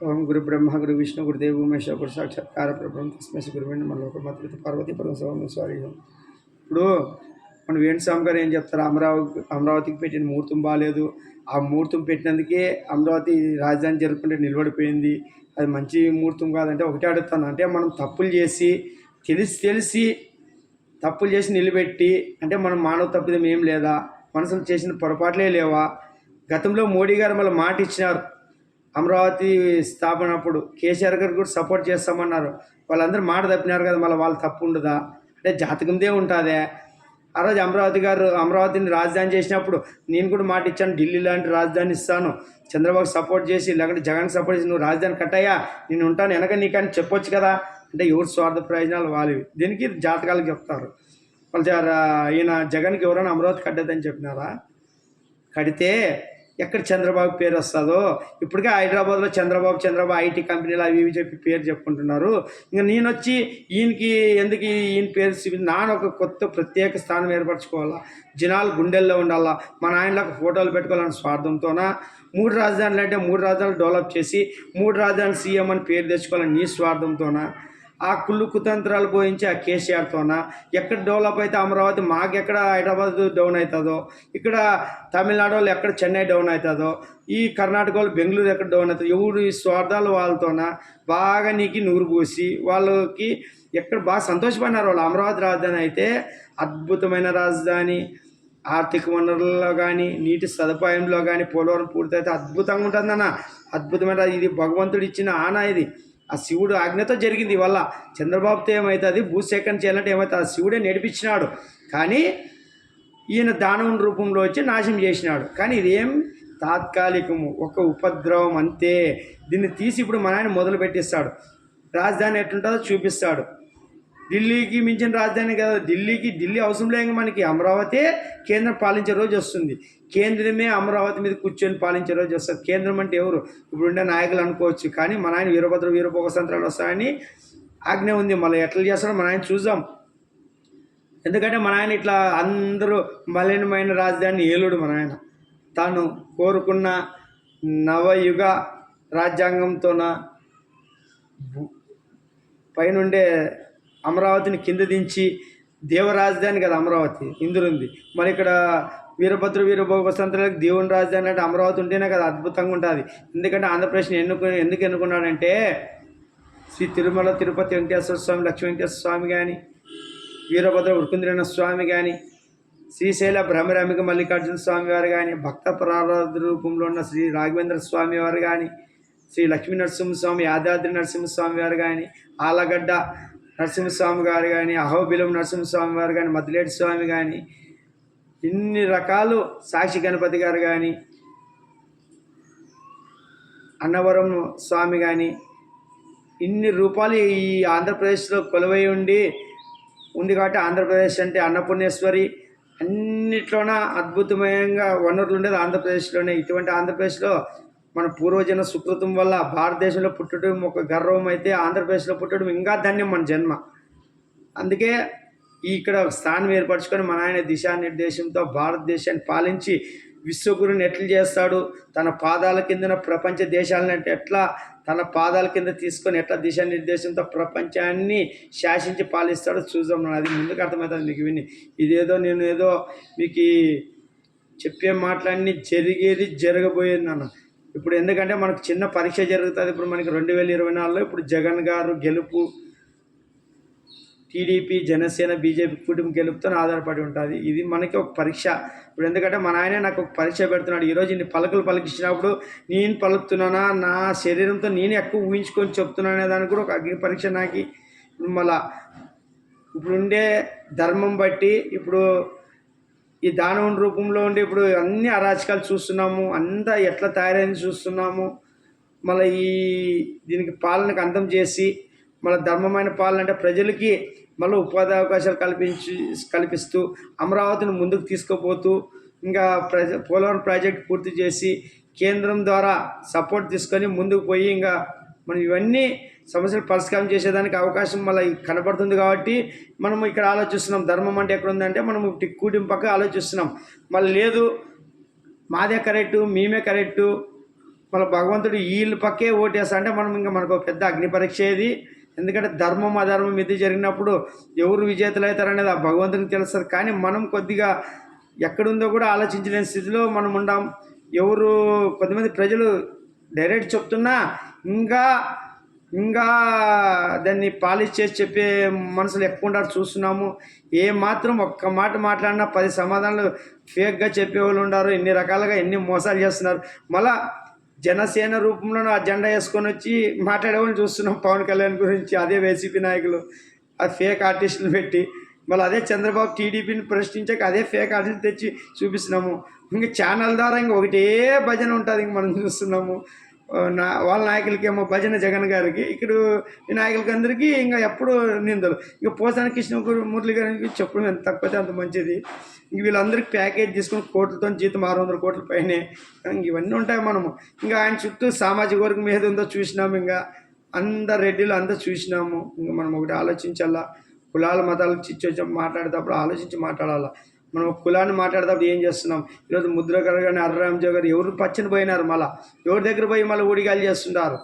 ఓం గురు బ్రహ్మ గురు విష్ణు గురుదేవ్ ఉమేశ్వర గురు సాక్షాత్కార ప్రభం తస్మై గురువేణి మన లోక పార్వతి పార్వతీ పరమ స్వామి స్వారీ ఇప్పుడు మన వేణు స్వామి గారు ఏం చెప్తారు? అమరావతి అమరావతికి పెట్టిన ముహూర్తం బాగాలేదు ఆ ముహూర్తం పెట్టినందుకే అమరావతి రాజధాని జరుపుకుంటే నిలబడిపోయింది. అది మంచి ముహూర్తం కాదంటే ఒకటే అడుగుతాను. అంటే మనం తప్పులు చేసి తెలిసి తెలిసి తప్పులు చేసి నిలబెట్టి అంటే మనం మానవ తప్పిదం ఏం లేదా? మనసులు చేసిన పొరపాట్లే లేవా? గతంలో మోడీ గారు మళ్ళీ మాట ఇచ్చినారు. అమరావతి స్థాపన అప్పుడు కేసీఆర్ గారు కూడా సపోర్ట్ చేస్తామన్నారు. వాళ్ళందరూ మాట తప్పినారు కదా మళ్ళీ వాళ్ళు తప్పు ఉండదా? అంటే జాతకందే ఉంటుందే. ఆ రోజు అమరావతి గారు అమరావతిని రాజధాని చేసినప్పుడు నేను కూడా మాట ఇచ్చాను ఢిల్లీ లాంటి రాజధాని ఇస్తాను. చంద్రబాబు సపోర్ట్ చేసి లేకుంటే జగన్ సపోర్ట్ చేసి నువ్వు రాజధాని కట్టయ్యా నేను ఉంటాను వెనక నీకని చెప్పొచ్చు కదా? అంటే ఎవరు స్వార్థ ప్రయోజనాలు వాళ్ళవి. దీనికి జాతకాలకు చెప్తారు. వాళ్ళు ఈయన జగన్కి ఎవరైనా అమరావతి కట్టదని చెప్పినారా? కడితే ఎక్కడ చంద్రబాబు పేరు వస్తుందో. ఇప్పటికే హైదరాబాద్లో చంద్రబాబు చంద్రబాబు ఐటీ కంపెనీలు అవి ఇవి చెప్పి పేరు చెప్పుకుంటున్నారు. ఇంకా నేను వచ్చి ఈయనకి ఎందుకు ఈయన పేరు నాన్న ఒక కొత్త ప్రత్యేక స్థానం ఏర్పరచుకోవాలా? జనాలు గుండెల్లో ఉండాలా? మా నాయనలకు ఫోటోలు పెట్టుకోవాలని స్వార్థంతోన? మూడు రాజధానులు అంటే మూడు రాజధానులు డెవలప్ చేసి మూడు రాజధానులు సీఎం అని పేరు తెచ్చుకోవాలని నీ స్వార్థంతోన? ఆ కుళ్ళు కుతంత్రాలు పోయించి ఆ కేసీఆర్తోన ఎక్కడ డెవలప్ అయితే అమరావతి మాకెక్కడ హైదరాబాద్ డౌన్ అవుతుందో ఇక్కడ తమిళనాడు వాళ్ళు ఎక్కడ చెన్నై డౌన్ అవుతుందో ఈ కర్ణాటక వాళ్ళు బెంగళూరు ఎక్కడ డౌన్ అవుతుందో ఎవరు ఈ స్వార్థాలు వాళ్ళతోన బాగా నీకు నూరు పోసి వాళ్ళకి ఎక్కడ బాగా సంతోషపడినారు వాళ్ళు. అమరావతి రాజధాని అయితే అద్భుతమైన రాజధాని. ఆర్థిక వనరుల్లో కానీ నీటి సదుపాయంలో కానీ పోలవరం పూర్తయితే అద్భుతంగా ఉంటుందన్న. అద్భుతమైన ఇది భగవంతుడు ఇచ్చిన ఆన ఇది. ఆ శివుడు ఆజ్ఞతో జరిగింది. వల్ల చంద్రబాబుతో ఏమవుతుంది భూసేకరణ చేయాలంటే ఏమవుతుంది ఆ శివుడే నడిపించినాడు కానీ ఈయన దానం రూపంలో వచ్చి నాశనం చేసినాడు. కానీ ఇదేం తాత్కాలికము. ఒక ఉపద్రవం అంతే. దీన్ని తీసి ఇప్పుడు మన ఆయన మొదలు పెట్టిస్తాడు రాజధాని ఎట్లుంటుందో చూపిస్తాడు. ఢిల్లీకి మించిన రాజధాని కదా. ఢిల్లీకి ఢిల్లీ అవసరం లేక మనకి. అమరావతి కేంద్రం పాలించే రోజు వస్తుంది. కేంద్రమే అమరావతి మీద కూర్చొని పాలించే రోజు వస్తుంది. కేంద్రం అంటే ఎవరు? ఇప్పుడు ఉండే నాయకులు అనుకోవచ్చు. కానీ మన ఆయన వీరభద్ర వీరపోక సంత్రాలు వస్తాయని ఆజ్ఞ ఉంది. మళ్ళీ ఎట్లా చేస్తాడో మన ఆయన చూద్దాం. ఎందుకంటే మన ఆయన ఇట్లా అందరూ మలినమైన రాజధాని ఏలుడు మన ఆయన. తాను కోరుకున్న నవయుగ రాజ్యాంగంతోన భూ- పైనుండే అమరావతిని కింద దించి దేవరాజధాని కదా అమరావతి ఇందులో ఉంది మరి ఇక్కడ వీరభద్ర వీరభోగ వసంతలకు దేవుని రాజధాని అంటే అమరావతి ఉంటేనే కదా అద్భుతంగా ఉంటుంది. ఎందుకంటే ఆంధ్రప్రదేశ్ని ఎన్నుకు ఎందుకు ఎన్నుకున్నాడంటే శ్రీ తిరుమల తిరుపతి వెంకటేశ్వర స్వామి లక్ష్మీ వెంకటేశ్వర స్వామి కానీ వీరభద్ర ఉరుకుంద్రణ స్వామి కానీ శ్రీశైల భ్రమరామిక మల్లికార్జున స్వామి వారు కానీ భక్త ప్రారాధ రూపంలో ఉన్న శ్రీ రాఘవేంద్ర స్వామి వారు కానీ శ్రీ లక్ష్మీ నరసింహస్వామి యాదాద్రి నరసింహస్వామి వారు కానీ ఆలగడ్డ నరసింహస్వామి గారు కానీ అహోబిలం నరసింహస్వామి వారు కానీ మద్దిలేటి స్వామి కానీ ఇన్ని రకాలు సాక్షి గణపతి గారు కానీ అన్నవరం స్వామి కానీ ఇన్ని రూపాలు ఈ ఆంధ్రప్రదేశ్లో కొలువై ఉండి ఉంది కాబట్టి ఆంధ్రప్రదేశ్ అంటే అన్నపూర్ణేశ్వరి అన్నిట్లోన అద్భుతమైన వనరులు ఉండేది ఆంధ్రప్రదేశ్లోనే. ఇటువంటి ఆంధ్రప్రదేశ్లో మన పూర్వజన సుకృతం వల్ల భారతదేశంలో పుట్టడం ఒక గర్వం అయితే ఆంధ్రప్రదేశ్లో పుట్టడం ఇంకా ధన్యం మన జన్మ. అందుకే ఇక్కడ ఒక స్థానం ఏర్పరచుకొని మన ఆయన దిశానిర్దేశంతో భారతదేశాన్ని పాలించి విశ్వగురుని ఎట్లా చేస్తాడు? తన పాదాల కిందన ప్రపంచ దేశాలను ఎట్లా? తన పాదాల కింద తీసుకొని ఎట్లా దిశానిర్దేశంతో ప్రపంచాన్ని శాసించి పాలిస్తాడో చూద్దాం అది ముందుకు అర్థమవుతుంది మీకు విని. ఇదేదో నేను ఏదో మీకు చెప్పే మాటలన్నీ జరిగేది జరగబోయేది నాన్న. ఇప్పుడు ఎందుకంటే మనకు చిన్న పరీక్ష జరుగుతుంది. ఇప్పుడు మనకి రెండు వేల ఇరవై నాలుగులో ఇప్పుడు జగన్ గారు గెలుపు టీడీపీ జనసేన బీజేపీ కుటుంబం గెలుపుతో ఆధారపడి ఉంటుంది. ఇది మనకి ఒక పరీక్ష. ఇప్పుడు ఎందుకంటే మన ఆయన నాకు ఒక పరీక్ష పెడుతున్నాడు. ఈరోజు ఇన్ని పలుకులు పలికించినప్పుడు నేను పలుకుతున్నానా? నా శరీరంతో నేను ఎక్కువ ఊహించుకొని చెప్తున్నానే దానికి కూడా ఒక అగ్ని పరీక్ష నాకు. ఇప్పుడు మళ్ళా ఇప్పుడు ఉండే ధర్మం బట్టి ఇప్పుడు ఈ దానవుని రూపంలో ఉండి ఇప్పుడు అన్ని అరాచకాలు చూస్తున్నాము అంతా ఎట్లా తయారైంది చూస్తున్నాము. మళ్ళీ ఈ దీనికి పాలనకు అంతం చేసి మళ్ళీ ధర్మమైన పాలన అంటే ప్రజలకి మళ్ళీ ఉపాధి అవకాశాలు కల్పించి కల్పిస్తూ అమరావతిని ముందుకు తీసుకుపోతూ ఇంకా ప్రజ పోలవరం ప్రాజెక్ట్ పూర్తి చేసి కేంద్రం ద్వారా సపోర్ట్ తీసుకొని ముందుకు పోయి ఇంకా మనం ఇవన్నీ సమస్యలు పరిష్కారం చేసేదానికి అవకాశం మళ్ళీ కనబడుతుంది కాబట్టి మనం ఇక్కడ ఆలోచిస్తున్నాం. ధర్మం అంటే ఎక్కడ ఉందంటే మనం కూటిం పక్క ఆలోచిస్తున్నాం. మళ్ళీ లేదు మాదే కరెక్టు మేమే కరెక్టు మన భగవంతుడు వీళ్ళ పక్కే ఓటేస్తా అంటే మనం ఇంకా మనకు ఒక పెద్ద అగ్ని పరీక్ష ఇది ఎందుకంటే ధర్మం అధర్మం ఇది జరిగినప్పుడు ఎవరు విజేతలు అవుతారనేది ఆ భగవంతునికి తెలుస్తుంది. కానీ మనం కొద్దిగా ఎక్కడుందో కూడా ఆలోచించలేని స్థితిలో మనం ఉండాం. ఎవరు కొంతమంది ప్రజలు డైరెక్ట్ చెప్తున్నా ఇంకా ఇంకా దాన్ని పాలిష్ చేసి చెప్పే మనుషులు ఎక్కువ ఉంటారు చూస్తున్నాము. ఏ మాత్రం ఒక్క మాట మాట్లాడినా పది సమాధానాలు ఫేక్గా చెప్పేవాళ్ళు ఉన్నారు ఎన్ని రకాలుగా ఎన్ని మోసాలు చేస్తున్నారు. మళ్ళా జనసేన రూపంలో ఆ జెండా వేసుకొని వచ్చి మాట్లాడేవాళ్ళని చూస్తున్నాం పవన్ కళ్యాణ్ గురించి. అదే వైసీపీ నాయకులు. ఆ ఫేక్ ఆర్టిస్టులు పెట్టి. మళ్ళీ అదే చంద్రబాబు టీడీపీని ప్రశ్నించాక అదే ఫేక్ ఆర్టిస్ట్ తెచ్చి చూపిస్తున్నాము. ఇంక ఛానల్ ద్వారా ఇంక ఒకటే భజన ఉంటుంది ఇంక మనం చూస్తున్నాము. నా వాళ్ళ నాయకులకేమో భజన జగన్ గారికి ఇక్కడ ఈ నాయకులకి అందరికీ ఇంకా ఎప్పుడు నిందలు. ఇక పోసాని కృష్ణ మురళి గారికి చెప్పడం ఎంత తక్కువైతే అంత మంచిది. ఇంక వీళ్ళందరికీ ప్యాకేజ్ తీసుకుని కోట్లతో జీతం ఆరు వందల కోట్ల పైనే. ఇంక ఇవన్నీ ఉంటాయి మనము. ఇంకా ఆయన చుట్టూ సామాజిక వర్గం ఏది ఉందో చూసినాము ఇంకా. అందరు రెడ్డిలు అందరూ చూసినాము. ఇంకా మనం ఒకటి ఆలోచించాలా? కులాల మతాలకు చిచ్చు మాట్లాడేటప్పుడు ఆలోచించి మాట్లాడాలా? మనం ఒక కులాన్ని మాట్లాడేటప్పుడు ఏం చేస్తున్నాం? ఈరోజు ముద్రకర్ కానీ అర్రాంజో గారు ఎవరు పచ్చని పోయినారు మళ్ళా? ఎవరి దగ్గర పోయి మళ్ళీ ఊడిగాలు చేస్తుంటారు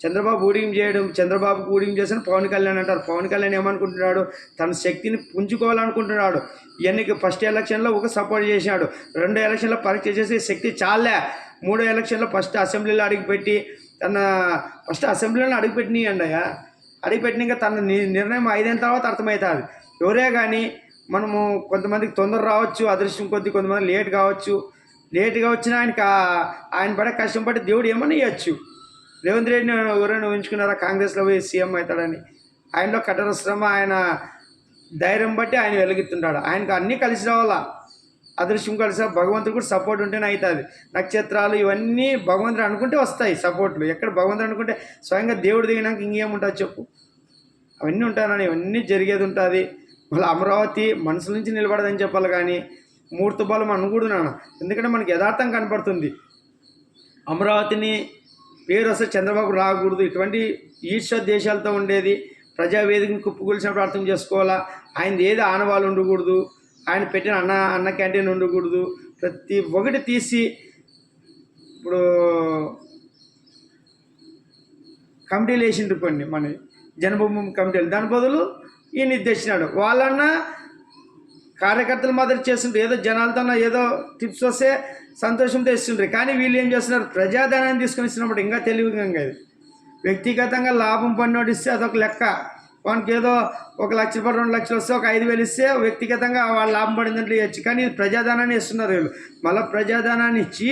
చంద్రబాబు ఊడిగం చేయడం చంద్రబాబుకు ఊడిగం చేసిన పవన్ కళ్యాణ్ అంటారు. పవన్ కళ్యాణ్ ఏమనుకుంటున్నాడు? తన శక్తిని పుంజుకోవాలనుకుంటున్నాడు. ఎన్నిక ఫస్ట్ ఎలక్షన్లో ఒక సపోర్ట్ చేసినాడు రెండో ఎలక్షన్లో పరీక్ష చేసి శక్తి చాలే. మూడో ఎలక్షన్లో ఫస్ట్ అసెంబ్లీలో అడుగుపెట్టి తన ఫస్ట్ అసెంబ్లీలో అడుగుపెట్టినాయండి అయ్యా. అడిగిపెట్టినాక తన నిర్ణయం అయిన తర్వాత అర్థమవుతుంది. ఎవరే కానీ మనము కొంతమందికి తొందర రావచ్చు అదృష్టం కొద్ది కొంతమంది లేట్ కావచ్చు. లేట్గా వచ్చినా ఆయనకి ఆయన పడే కష్టం పడి దేవుడు ఏమన్నా ఇవ్వచ్చు రేవంత్ రెడ్డి ఎవరైనా ఉంచుకున్నారా కాంగ్రెస్లో పోయి సీఎం అవుతాడని. ఆయనలో కఠిన శ్రమ ఆయన ధైర్యం బట్టి ఆయన వెలుగుతుంటాడు ఆయనకు అన్నీ కలిసి రావాలా? అదృశ్యం కలిసి భగవంతుడు కూడా సపోర్ట్ ఉంటేనే అవుతుంది. నక్షత్రాలు ఇవన్నీ భగవంతుడు అనుకుంటే వస్తాయి సపోర్ట్లు ఎక్కడ భగవంతుడు అనుకుంటే స్వయంగా దేవుడు దిగినాక ఇంకేముంటుంది చెప్పు. అవన్నీ ఉంటానని ఇవన్నీ జరిగేది ఉంటుంది. మళ్ళీ అమరావతి మనసు నుంచి నిలబడదని చెప్పాలి కానీ మూర్త బలం అనుకూడున్నాను ఎందుకంటే మనకి యథార్థం కనపడుతుంది. అమరావతిని పేరు వస్తే చంద్రబాబు రాకూడదు. ఇటువంటి ఈర్ష దేశాలతో ఉండేది ప్రజావేదికను కుప్పుకొలిసినప్పుడు అర్థం చేసుకోవాలా? ఆయన ఏది ఆనవాళ్ళు ఉండకూడదు. ఆయన పెట్టిన అన్న అన్న క్యాంటీన్ ఉండకూడదు. ప్రతి ఒక్కటి తీసి ఇప్పుడు కమిటీలు వేసిండ్రు కొన్ని మన జనభూమి కమిటీలు. దాని బదులు ఈయన తెచ్చినాడు వాళ్ళన్నా కార్యకర్తలు మాదిరి చేస్తుండ్రు. ఏదో జనాలతో ఏదో టిప్స్ వస్తే సంతోషంతో ఇస్తుండ్రు. కానీ వీళ్ళు ఏం చేస్తున్నారు? ప్రజాధనాన్ని తీసుకొని ఇస్తున్నప్పుడు ఇంకా తెలివిగా ఇది. వ్యక్తిగతంగా లాభం పన్నోడు ఇస్తే అదొక లెక్క. వానికి ఏదో ఒక లక్ష రూపాయలు రెండు లక్షలు వస్తే ఒక ఐదు వేలు ఇస్తే వ్యక్తిగతంగా వాళ్ళు లాభం పడిందంటే ఇవ్వచ్చు కానీ ప్రజాధనాన్ని ఇస్తున్నారు వీళ్ళు. మళ్ళీ ప్రజాధనాన్ని ఇచ్చి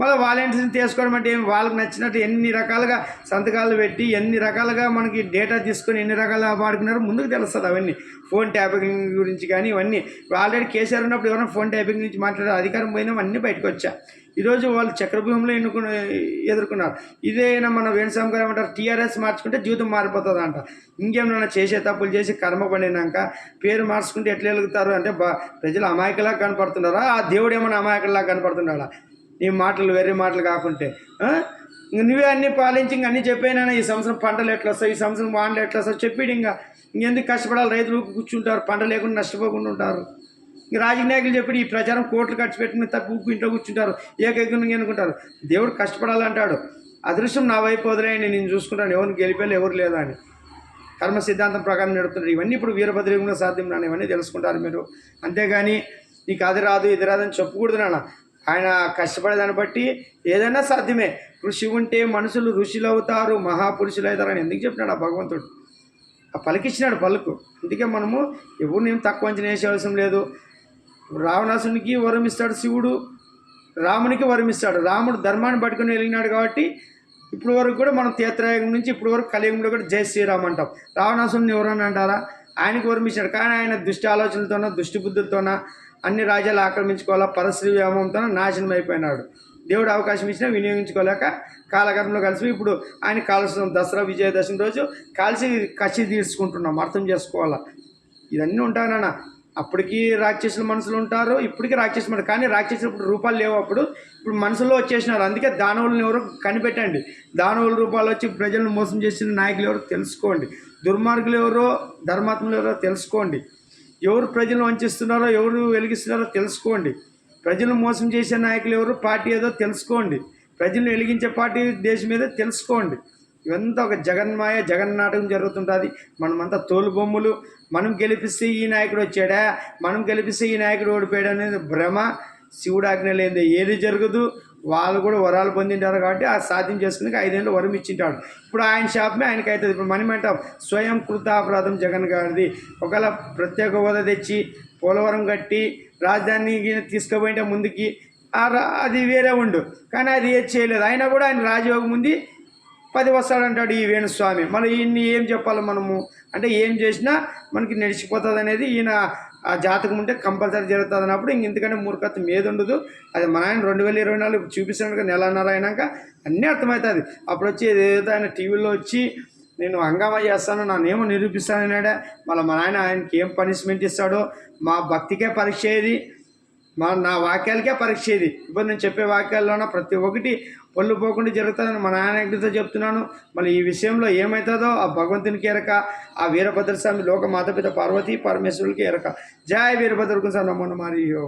మళ్ళీ వాలంటీర్స్ని తీసుకోవడం అంటే వాళ్ళకి నచ్చినట్టు ఎన్ని రకాలుగా సంతకాలు పెట్టి ఎన్ని రకాలుగా మనకి డేటా తీసుకొని ఎన్ని రకాలుగా వాడుకున్నారో ముందుకు తెలుస్తుంది అవన్నీ. ఫోన్ ట్యాపింగ్ గురించి కానీ ఇవన్నీ. ఆల్రెడీ కేసీఆర్ ఉన్నప్పుడు ఎవరైనా ఫోన్ ట్యాపింగ్ గురించి మాట్లాడే అధికారం పోయినా అన్నీ బయటకు వచ్చా. ఈరోజు వాళ్ళు చక్రభూమిలో ఎన్నుకుని ఎదుర్కొన్నారు. ఇదేనా మన వేణుస్వామి గారు ఏమంటారు? టీఆర్ఎస్ మార్చుకుంటే జీవితం మారిపోతుంది అంట ఇంకేమైనా చేసే తప్పులు చేసి కర్మ పడినాక పేరు మార్చుకుంటే ఎట్లా వెలుగుతారు అంటే ప్రజలు అమాయకులా కనపడుతున్నారా? ఆ దేవుడు ఏమైనా అమాయకులాగా కనపడుతున్నాడా? నీ మాటలు వేరే మాటలు కాకుంటే నువ్వే అన్ని పాలించి ఇంక అన్ని చెప్పానా ఈ సంవత్సరం పంటలు ఎట్లా వస్తాయి ఈ సంవత్సరం వానలు ఎట్లా వస్తాయి చెప్పిడు ఇంకా. ఇంకెందుకు కష్టపడాలి? రైతులు కూర్చుంటారు పంట లేకుండా నష్టపోకుండా ఉంటారు. ఇంక రాజకీయ నాయకులు చెప్పి ఈ ప్రచారం కోట్లు ఖర్చు పెట్టుకుని తక్కువ ఇంట్లో కూర్చుంటారు ఏకైకంగా అనుకుంటారు దేవుడు కష్టపడాలంటాడు. అదృష్టం నా వైపు వదిలేయండి నేను చూసుకుంటాను. ఎవరిని గెలిపేళ్ళు ఎవరు లేదా అని. కర్మ సిద్ధాంతం ప్రకారం నడుపుతున్నారు. ఇవన్నీ ఇప్పుడు వీరభద్రంగా సాధ్యం నాన్న ఇవన్నీ తెలుసుకుంటారు మీరు. అంతేగాని నీకు అది రాదు ఇది రాదు అని చెప్పకూడదు నాన్న. ఆయన కష్టపడేదాన్ని బట్టి ఏదైనా సాధ్యమే. కృషి ఉంటే మనుషులు ఋషులు అవుతారు మహాపురుషులు అవుతారని ఎందుకు చెప్పినాడు ఆ భగవంతుడు? ఆ పలికిచ్చినాడు పలుకు. అందుకే మనము ఎవరిని తక్కువ అంచనా వేసేవలసిన లేదు. రావణాసునికి వరం ఇస్తాడు శివుడు రామునికి వరం ఇస్తాడు. రాముడు ధర్మాన్ని పట్టుకుని వెళ్ళినాడు కాబట్టి ఇప్పుడు వరకు కూడా మనం తీర్థయుగం నుంచి ఇప్పుడు వరకు కలియుగంలో కూడా జై శ్రీరామ్ అంటాం. రావణాసుని ఎవరని అంటారా? ఆయనకి వరం ఇచ్చాడు. కానీ ఆయన దుష్టి ఆలోచనలతోన దుష్టి బుద్ధులతోన అన్ని రాజ్యాలు ఆక్రమించుకోవాలా పరశ్రీ వ్యామోహంతో నాశనం అయిపోయినాడు. దేవుడు అవకాశం ఇచ్చినా వినియోగించుకోలేక కాలగర్భంలో కలిసి ఇప్పుడు ఆయన కాల్సిన దసరా విజయదశమి రోజు కాల్చి కసి తీర్చుకుంటున్నాం అర్థం చేసుకోవాలా? ఇవన్నీ ఉంటానన్న అప్పటికి రాక్షసుల మనుషులు ఉంటారు ఇప్పటికీ రాక్షసులు ఉంటారు. కానీ రాక్షసులు ఇప్పుడు రూపాలు లేవు అప్పుడు. ఇప్పుడు మనుషుల్లో వచ్చేసినారు. అందుకే దానవులను ఎవరు కనిపెట్టండి. దానవుల రూపాలు వచ్చి ప్రజలను మోసం చేసిన నాయకులు ఎవరో తెలుసుకోండి. దుర్మార్గులు ఎవరో ధర్మాత్మలు ఎవరో తెలుసుకోండి. ఎవరు ప్రజలను వంచిస్తున్నారో ఎవరు వెలిగిస్తున్నారో తెలుసుకోండి. ప్రజలు మోసం చేసే నాయకులు ఎవరు పార్టీ ఏదో తెలుసుకోండి. ప్రజలను వెలిగించే పార్టీ దేశం మీద తెలుసుకోండి. ఇవంతా ఒక జగన్మాయ జగన్ నాటకం జరుగుతుంటుంది. మనమంతా తోలు బొమ్మలు. మనం గెలిపిస్తే ఈ నాయకుడు వచ్చాడా? మనం గెలిపిస్తే ఈ నాయకుడు ఓడిపోయాడు అనేది భ్రమ. శివుడు ఆజ్ఞ లేనిదే ఏది జరగదు. వాళ్ళు కూడా వరాలు పొందింటారు కాబట్టి ఆ సాధ్యం చేసుకుని ఐదేళ్ళు వరం ఇచ్చింటాడు. ఇప్పుడు ఆయన షాప్మే ఆయనకి అవుతుంది. ఇప్పుడు మనం స్వయం కృతాపరాధం జగన్ గారిది. ఒకవేళ ప్రత్యేక హోదా తెచ్చి పోలవరం కట్టి రాజధాని తీసుకుపోయింటే ముందుకి అది వేరే ఉండు. కానీ అది ఏది చేయలేదు. అయినా కూడా ఆయన రాజయోగం ఉంది. పది వస్తాడంటాడు ఈ వేణుస్వామి. మనం ఈయన్ని ఏం చెప్పాలి మనము? అంటే ఏం చేసినా మనకి నడిచిపోతుంది అనేది ఈయన ఆ జాతకం ఉంటే కంపల్సరీ జరుగుతుంది అన్నప్పుడు ఇంక ఎందుకంటే మూర్ఖత్వం ఏది ఉండదు అది మన ఆయన రెండు వేల ఇరవై నాలుగు చూపిస్తాడు నెలన్నర అయినాక అన్నీ అర్థమవుతుంది. అప్పుడు వచ్చి ఏదైతే ఆయన టీవీలో వచ్చి నేను హంగామా చేస్తాను నన్నేమో నిరూపిస్తానన్నాడే? మళ్ళీ మా నాయన ఆయనకి ఏం పనిష్మెంట్ ఇస్తాడో? మా భక్తికే పరీక్ష ఏది? మా నా వాక్యాలకే పరీక్ష ఇది. ఇప్పుడు నేను చెప్పే వాక్యాల్లోన ప్రతి ఒక్కటి పళ్ళు పోకుండా జరుగుతుందని మా నాయనతో చెప్తున్నాను. మళ్ళీ ఈ విషయంలో ఏమవుతుందో ఆ భగవంతునికి ఎరక ఆ వీరభద్రస్వామి లోక మాతపిత పార్వతీ పరమేశ్వరులకి ఎరక. జయ వీరభద్రకు నమో మరియు